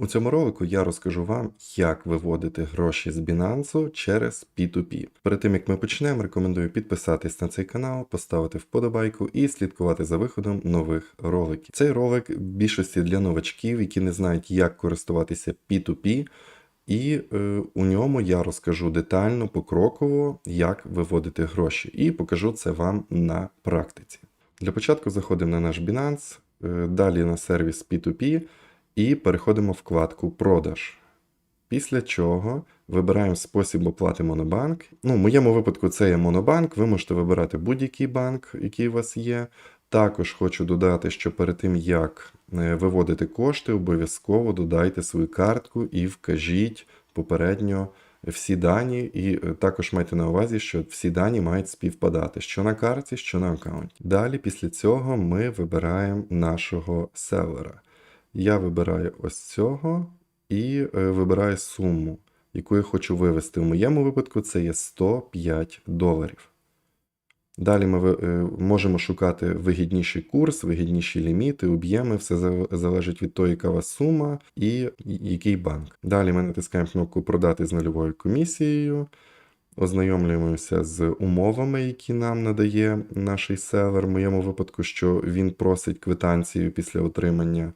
У цьому ролику я розкажу вам, як виводити гроші з Binance через P2P. Перед тим як ми почнемо, рекомендую підписатись на цей канал, поставити вподобайку і слідкувати за виходом нових роликів. Цей ролик в більшості для новачків, які не знають, як користуватися P2P. І е, у ньому я розкажу детально, покроково, як виводити гроші, і покажу це вам на практиці. Для початку заходимо на наш Binance, е, далі на сервіс P2P і переходимо в вкладку Продаж. Після чого вибираємо спосіб оплати Монобанк. Ну, в моєму випадку це є Монобанк, ви можете вибирати будь-який банк, який у вас є. Також хочу додати, що перед тим, як е, виводити кошти, обов'язково додайте свою картку і вкажіть попередньо всі дані. І е, також майте на увазі, що всі дані мають співпадати, що на карті, що на аккаунті. Далі, після цього, ми вибираємо нашого селера. Я вибираю ось цього і е, вибираю суму, яку я хочу вивести. В моєму випадку це є 105 доларів. Далі ми е, можемо шукати вигідніший курс, вигідніші ліміти, об'єми, все залежить від того, яка у вас сума і який банк. Далі ми натискаємо кнопку Продати з нульовою комісією, ознайомлюємося з умовами, які нам надає наш селер. В моєму випадку, що він просить квитанцію після отримання.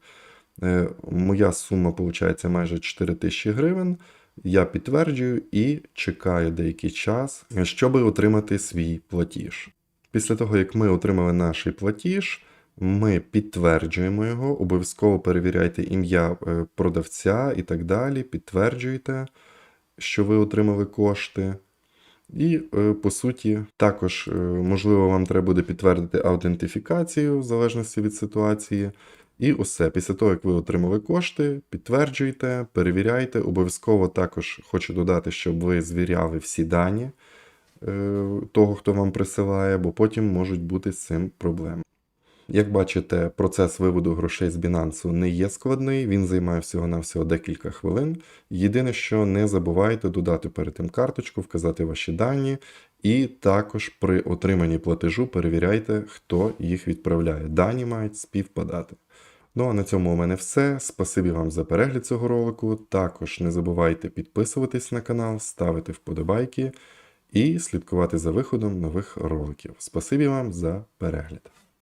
Е, Моя сума виходить майже 4 тисячі гривень. Я підтверджую і чекаю деякий час, щоб отримати свій платіж. Після того, як ми отримали наш платіж, ми підтверджуємо його, обов'язково перевіряйте ім'я е, продавця і так далі. Підтверджуйте, що ви отримали кошти. І, е, по суті, також, можливо, вам треба буде підтвердити аутентифікацію в залежності від ситуації. І усе. Після того, як ви отримали кошти, підтверджуйте, перевіряйте. Обов'язково також хочу додати, щоб ви звіряли всі дані е, того, хто вам присилає, бо потім можуть бути з цим проблеми. Як бачите, процес виводу грошей з Binance не є складний, він займає всього-навсього декілька хвилин. Єдине, що не забувайте додати перед тим карточку, вказати ваші дані, і також при отриманні платежу перевіряйте, хто їх відправляє. Дані мають співпадати. Ну а на цьому у мене все. Спасибі вам за перегляд цього ролику. Також не забувайте підписуватись на канал, ставити вподобайки і слідкувати за виходом нових роликів. Спасибі вам за перегляд.